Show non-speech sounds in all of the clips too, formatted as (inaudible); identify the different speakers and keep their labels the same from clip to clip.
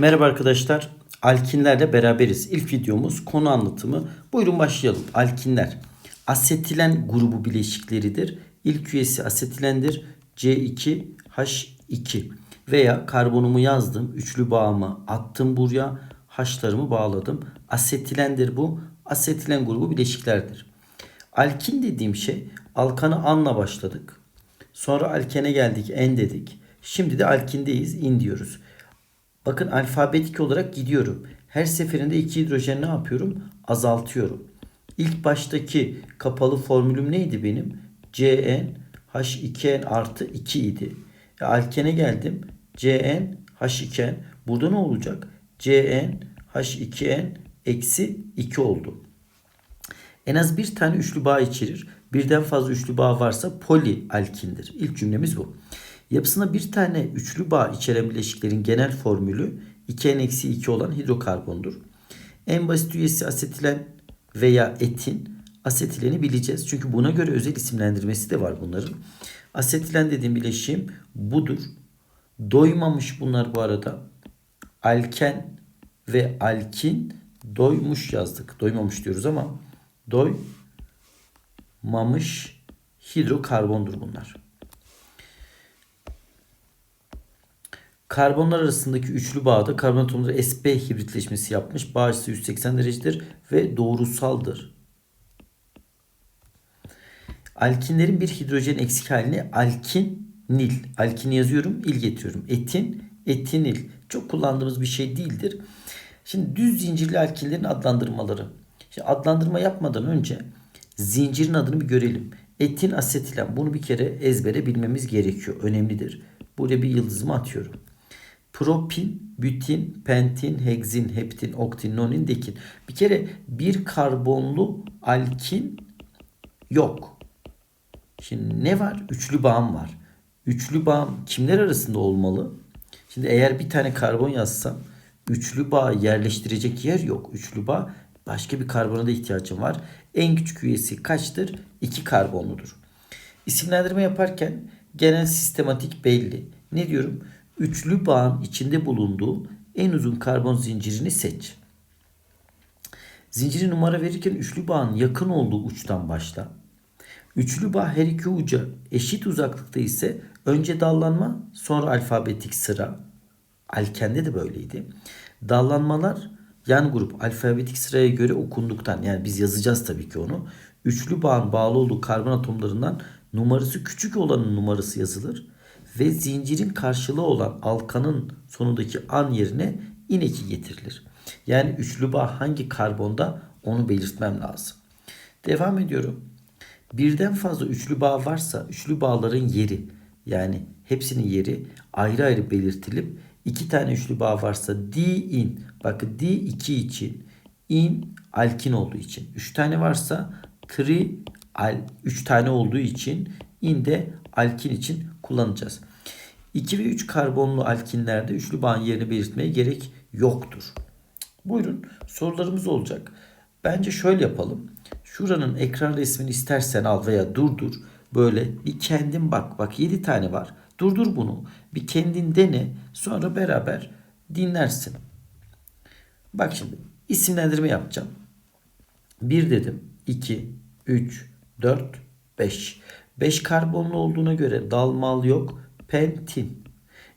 Speaker 1: Merhaba arkadaşlar. Alkinlerle beraberiz. İlk videomuz konu anlatımı. Buyurun başlayalım. Alkinler. Asetilen grubu bileşikleridir. İlk üyesi asetilendir. C2H2 veya karbonumu yazdım. Üçlü bağımı attım buraya. H'larımı bağladım. Asetilendir bu. Asetilen grubu bileşiklerdir. Alkin dediğim şey alkanı anla başladık. Sonra alkene geldik en dedik. Şimdi de alkindeyiz in diyoruz. Bakın alfabetik olarak gidiyorum. Her seferinde iki hidrojen ne yapıyorum? Azaltıyorum. İlk baştaki kapalı formülüm neydi benim? Cn H2n artı 2 idi. E, alkene geldim. Cn H2n. Burada ne olacak? Cn H2n eksi 2 oldu. En az bir tane üçlü bağ içerir. Birden fazla üçlü bağ varsa polialkindir. İlk cümlemiz bu. Yapısında bir tane üçlü bağ içeren bileşiklerin genel formülü 2n-2 olan hidrokarbondur. En basit üyesi asetilen veya etin. Asetileni bileceğiz. Çünkü buna göre özel isimlendirmesi de var bunların. Asetilen dediğim bileşiğim budur. Doymamış bunlar bu arada. Alken ve alkin doymuş yazdık. Doymamış diyoruz ama doymamış hidrokarbondur bunlar. Karbonlar arasındaki üçlü bağda karbon atomları sp hibritleşmesi yapmış. Bağ açısı 180 derecedir ve doğrusaldır. Alkinlerin bir hidrojen eksik halini. Alkin yazıyorum, il getiriyorum. Etin, etinil. Çok kullandığımız bir şey değildir. Şimdi düz zincirli alkinlerin adlandırmaları. Şimdi adlandırma yapmadan önce zincirin adını bir görelim. Etin asetilen. Bunu bir kere ezbere bilmemiz gerekiyor. Önemlidir. Buraya bir yıldızımı atıyorum. Propin, bütin, pentin, hegzin, heptin, oktin, nonin, dekin. Bir kere bir karbonlu alkin yok. Şimdi ne var? Üçlü bağım var. Üçlü bağım kimler arasında olmalı? Şimdi eğer bir tane karbon yazsam üçlü bağ yerleştirecek yer yok. Üçlü bağ başka bir karbona da ihtiyacım var. En küçük üyesi kaçtır? 2 karbonludur. İsimlendirme yaparken genel sistematik belli. Ne diyorum? Üçlü bağın içinde bulunduğu en uzun karbon zincirini seç. Zinciri numara verirken üçlü bağın yakın olduğu uçtan başla. Üçlü bağ her iki uca eşit uzaklıkta ise önce dallanma sonra alfabetik sıra. Alkende de böyleydi. Dallanmalar yan grup alfabetik sıraya göre okunduktan yani biz yazacağız tabii ki onu. Üçlü bağın bağlı olduğu karbon atomlarından numarası küçük olanın numarası yazılır ve zincirin karşılığı olan alkanın sonundaki an yerine ineki getirilir. Yani üçlü bağ hangi karbonda onu belirtmem lazım. Devam ediyorum. Birden fazla üçlü bağ varsa üçlü bağların yeri yani hepsinin yeri ayrı ayrı belirtilip iki tane üçlü bağ varsa di-in bakın di2 için in alkin olduğu için. Üç tane varsa tri al 3 tane olduğu için in de alkin için kullanacağız. 2 ve 3 karbonlu alkinlerde üçlü bağın yerini belirtmeye gerek yoktur. Buyurun sorularımız olacak. Bence şöyle yapalım. Şuranın ekran resmini istersen al veya durdur. Böyle bir kendin bak. Bak 7 tane var. Durdur bunu. Bir kendin dene. Sonra beraber dinlersin. Bak şimdi isimlendirme yapacağım. 1 dedim. 2, 3, 4, 5. 5 karbonlu olduğuna göre dalmal yok. Pentin.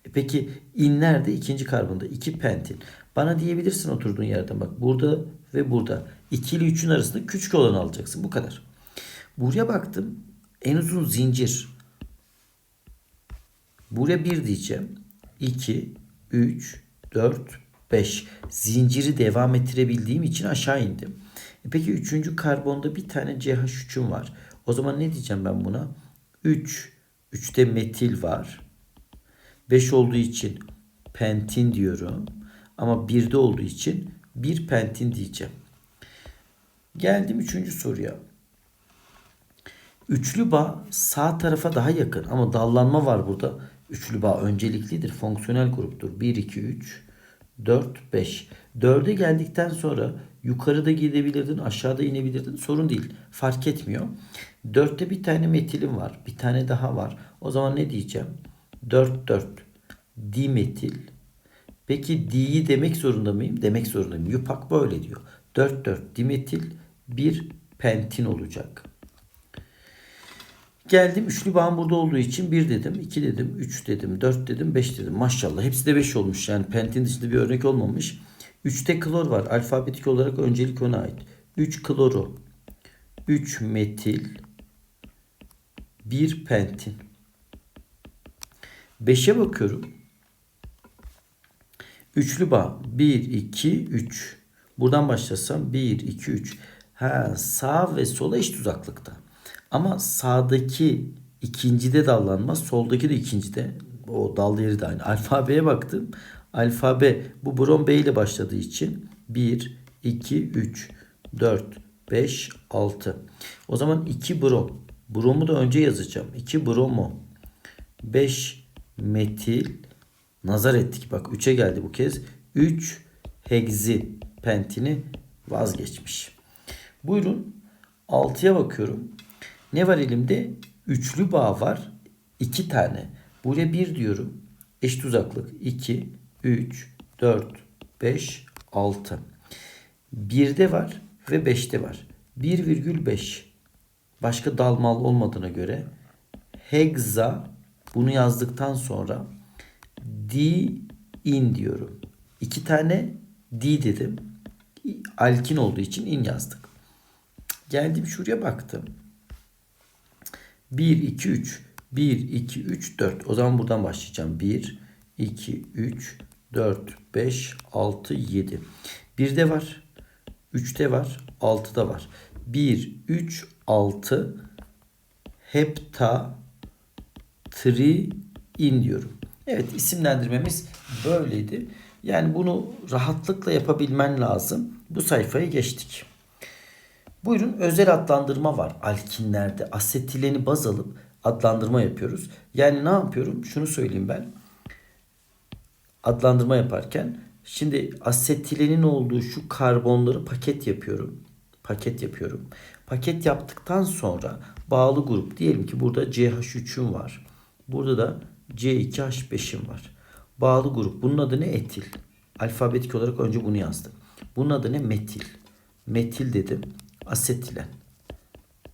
Speaker 1: E peki in nerede? İkinci karbonda. 2 pentin. Bana diyebilirsin oturduğun yerden. Bak burada ve burada. 2 ile 3'ün arasında küçük olanı alacaksın. Bu kadar. Buraya baktım. En uzun zincir. Buraya 1 diyeceğim. 2, 3, 4, 5. Zinciri devam ettirebildiğim için aşağı indim. E peki 3. karbonda bir tane CH3'üm var. O zaman ne diyeceğim ben buna? 3. 3'te metil var. 5 olduğu için pentin diyorum. Ama 1'de olduğu için 1 pentin diyeceğim. Geldim 3. soruya. Üçlü bağ sağ tarafa daha yakın ama dallanma var burada. Üçlü bağ önceliklidir. Fonksiyonel gruptur. 1, 2, 3, 4, 5. 4'e geldikten sonra yukarıda gidebilirdin, aşağıda inebilirdin. Sorun değil. Fark etmiyor. 4'te bir tane metilim var. Bir tane daha var. O zaman ne diyeceğim? 4, 4. Dimetil. Peki D'yi demek zorunda mıyım? Demek zorundayım. Yupak böyle diyor. 4 4 dimetil 1 pentin olacak. Geldim üçlü bağım burada olduğu için 1 dedim, 2 dedim, 3 dedim, 4 dedim, 5 dedim. Maşallah hepsi de 5 olmuş. Yani pentin dışında bir örnek olmamış. 3'te klor var. Alfabetik olarak öncelik ona ait. 3 kloru, 3 metil, 1 pentin. 5'e bakıyorum. Üçlü bağ. 1, 2, 3. Buradan başlasam 1, 2, 3. Ha, sağ ve sola eşit uzaklıkta. Ama sağdaki ikincide dallanma, soldaki de ikincide. O dal yeri de aynı. Alfabeye baktım. Alfabe bu brom B ile başladığı için 1, 2, 3, 4, 5, 6. O zaman 2 brom. Bromu da önce yazacağım. 2 bromo. 5 metil. Nazar ettik. Bak 3'e geldi bu kez. 3 hegzi pentini vazgeçmiş. Buyurun 6'ya bakıyorum. Ne var elimde? Üçlü bağ var. 2 tane. Buraya 1 diyorum. Eşit uzaklık 2, 3, 4, 5, 6. 1'de var ve 5'te var. 1,5. Başka dalmal olmadığına göre hegza bunu yazdıktan sonra D in diyorum. İki tane D dedim. Alkin olduğu için in yazdık. Geldim şuraya baktım. 1, 2, 3. 1, 2, 3, 4. O zaman buradan başlayacağım. 1, 2, 3, 4, 5, 6, 7. 1'de var. 3'te var. 6'da var. 1, 3, 6 hepta tri in diyorum. Evet isimlendirmemiz böyleydi. Yani bunu rahatlıkla yapabilmen lazım. Bu sayfaya geçtik. Buyurun özel adlandırma var alkinlerde. Asetileni baz alıp adlandırma yapıyoruz. Yani ne yapıyorum? Şunu söyleyeyim ben. Adlandırma yaparken şimdi asetilenin olduğu şu karbonları paket yapıyorum. Paket yapıyorum. Paket yaptıktan sonra bağlı grup diyelim ki burada CH3'üm var. Burada da C2H5'im var. Bağlı grup. Bunun adı ne? Etil. Alfabetik olarak önce bunu yazdım. Bunun adı ne? Metil. Metil dedim. Asetilen.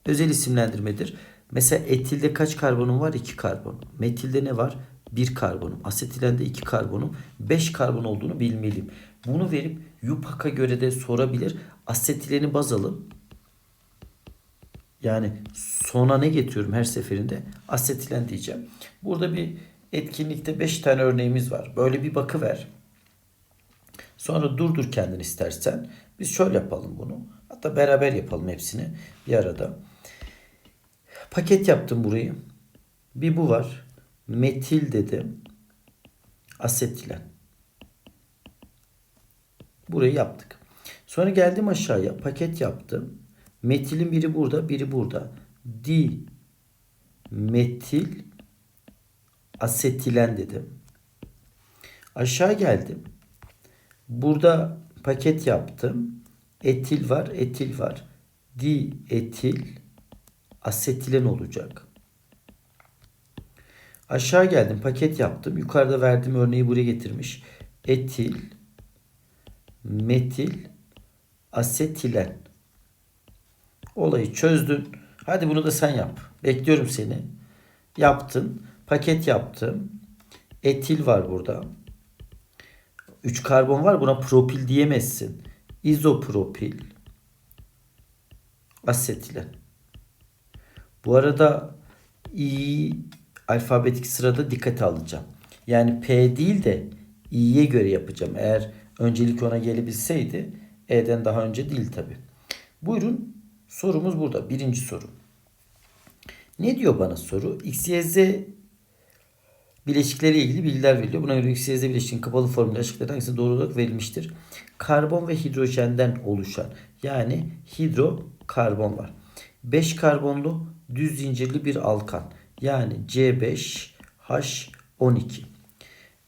Speaker 1: Özel isimlendirmedir. Mesela etilde kaç karbonum var? 2 karbon. Metilde ne var? 1 karbonum. Asetilende 2 karbonum. 5 karbon olduğunu bilmeliyim. Bunu verip YUPAC'a göre de sorabilir. Asetileni baz alın. Yani sona ne getiriyorum her seferinde? Asetilen diyeceğim. Burada bir etkinlikte 5 tane örneğimiz var. Böyle bir bakıver. Sonra durdur kendini istersen. Biz şöyle yapalım bunu. Hatta beraber yapalım hepsini bir arada. Paket yaptım burayı. Bir bu var. Metil dedim. Asetilen. Burayı yaptık. Sonra geldim aşağıya. Paket yaptım. Metilin biri burada, biri burada. Di metil asetilen dedim. Aşağı geldim. Burada paket yaptım. Etil var, etil var. Di etil asetilen olacak. Aşağı geldim, paket yaptım. Yukarıda verdiğim örneği buraya getirmiş. Etil metil asetilen. Olayı çözdün. Hadi bunu da sen yap. Bekliyorum seni. Yaptın. Paket yaptım. Etil var burada. 3 karbon var. Buna propil diyemezsin. İzopropil. Asetilen. Bu arada i alfabetik sırada dikkate alacağım. Yani P değil de i'ye göre yapacağım. Eğer öncelik ona gelebilseydi E'den daha önce değil tabi. Buyurun sorumuz burada. Birinci soru. Ne diyor bana soru? X, Y, Z bileşikleriyle ilgili bilgiler veriliyor. Buna göre X, Y, Z bileşiğinin kapalı formülü aşıklardan hangisine doğru olarak verilmiştir? Karbon ve hidrojenden oluşan yani hidrokarbon var. 5 karbonlu düz zincirli bir alkan. Yani C5H12.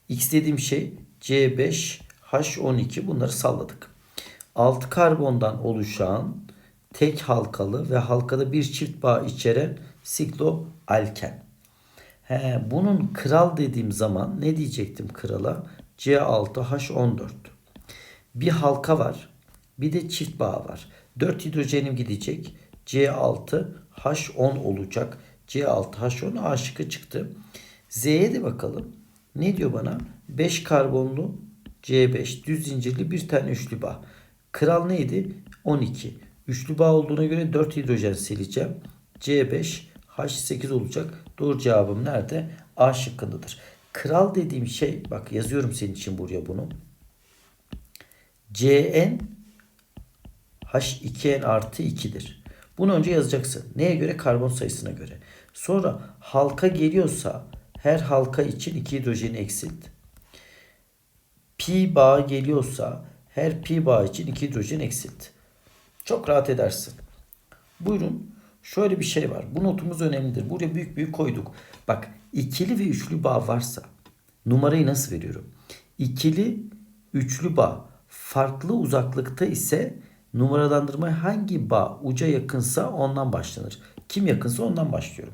Speaker 1: X dediğim şey C5H12 bunları salladık. 6 karbondan oluşan tek halkalı ve halkada bir çift bağ içeren sikloalken. He, bunun kral dediğim zaman ne diyecektim krala? C6H14. Bir halka var. Bir de çift bağ var. 4 hidrojenim gidecek. C6H10 olacak. C6H10 A şıkkı çıktı. Z'ye de bakalım. Ne diyor bana? 5 karbonlu C5 düz zincirli bir tane üçlü bağ. Kral neydi? 12. Üçlü bağ olduğuna göre 4 hidrojen sileceğim. C5 H8 olacak. Doğru cevabım nerede? A şıkkındadır. Kral dediğim şey bak yazıyorum senin için buraya bunu. Cn H2n artı 2'dir. Bunu önce yazacaksın. Neye göre? Karbon sayısına göre. Sonra halka geliyorsa her halka için 2 hidrojeni eksilt. Pi bağı geliyorsa her pi bağı için 2 hidrojen eksilt. Çok rahat edersin. Buyurun. Şöyle bir şey var. Bu notumuz önemlidir. Buraya büyük büyük koyduk. Bak ikili ve üçlü bağ varsa numarayı nasıl veriyorum? İkili, üçlü bağ farklı uzaklıkta ise numaralandırma hangi bağ uca yakınsa ondan başlanır. Kim yakınsa ondan başlıyorum.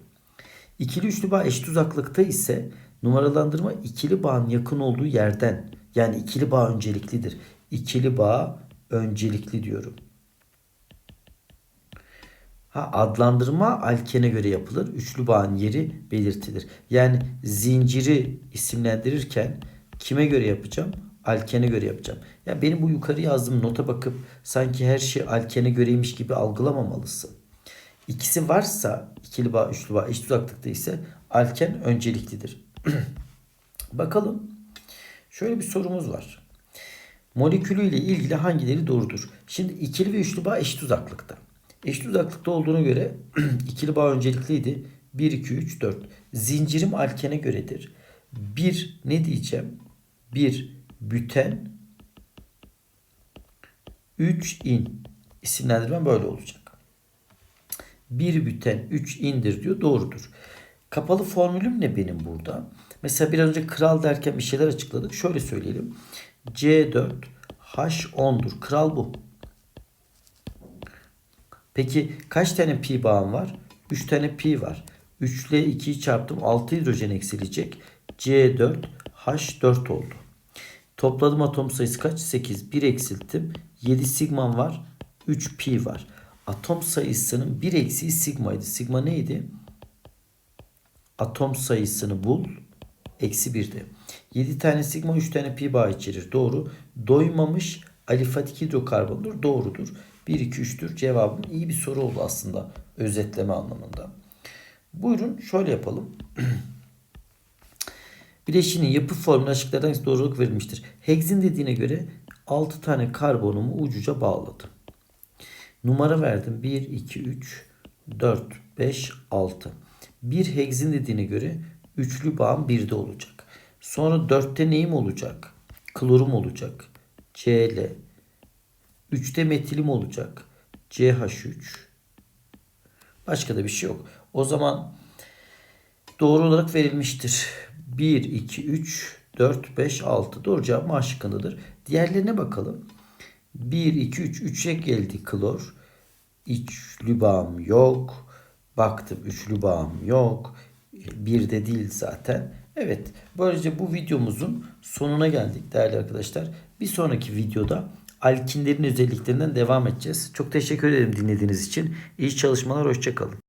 Speaker 1: İkili üçlü bağ eşit uzaklıkta ise numaralandırma ikili bağın yakın olduğu yerden yani ikili bağ önceliklidir. İkili bağ öncelikli diyorum. Ha, adlandırma alkene göre yapılır. Üçlü bağın yeri belirtilir. Yani zinciri isimlendirirken kime göre yapacağım? Alkene göre yapacağım. Ya benim bu yukarı yazdığım nota bakıp sanki her şey alkene göreymiş gibi algılamamalısın. İkisi varsa ikili bağ, üçlü bağ eşit uzaklıkta ise alken önceliklidir. (clears throat) Bakalım. Şöyle bir sorumuz var. Molekülü ile ilgili hangileri doğrudur? Şimdi ikili ve üçlü bağ eşit uzaklıkta. Eşit uzaklıkta olduğuna göre (clears throat) ikili bağ öncelikliydi. 1, 2, 3, 4. Zincirim alkene göredir. 1 ne diyeceğim? 1 büten 3 in. İsimlendirmem böyle olacak. 1 büten 3 indir diyor. Doğrudur. Kapalı formülüm ne benim burada? Mesela biraz önce kral derken bir şeyler açıkladık. Şöyle söyleyelim. C4 H10'dur. Kral bu. Peki kaç tane pi bağım var? 3 tane pi var. 3 ile 2'yi çarptım. 6 hidrojen eksilecek. C4 H4 oldu. Topladım atom sayısı kaç? 8. 1 eksilttim. 7 sigma var. 3 pi var. Atom sayısının 1 eksiği sigmaydı. Sigma neydi? Atom sayısını bul. Eksi 1'di. 7 tane sigma 3 tane pi bağ içerir. Doğru. Doymamış alifatik hidrokarbondur. Doğrudur. 1, 2, 3'tür. Cevabım iyi bir soru oldu aslında. Özetleme anlamında. Buyurun şöyle yapalım. (clears throat) Bileşinin yapı formülü aşıklardan hangisi doğruluk verilmiştir. Hex'in dediğine göre 6 tane karbonumu ucuca bağladım. Numara verdim. 1, 2, 3, 4, 5, 6. Bir hex'in dediğine göre üçlü bağım 1'de olacak. Sonra 4'te neyim olacak? Klorum olacak. Cl. 3'te metilim olacak. CH3. Başka da bir şey yok. O zaman doğru olarak verilmiştir. 1, 2, 3, 4, 5, 6. Doğru cevap A şıkkındadır. Diğerlerine bakalım. 1, 2, 3. 3'e geldi klor. Üçlü bağım yok. Baktım üçlü bağım yok. Bir de değil zaten. Evet böylece bu videomuzun sonuna geldik değerli arkadaşlar. Bir sonraki videoda alkinlerin özelliklerinden devam edeceğiz. Çok teşekkür ederim dinlediğiniz için. İyi çalışmalar, hoşçakalın.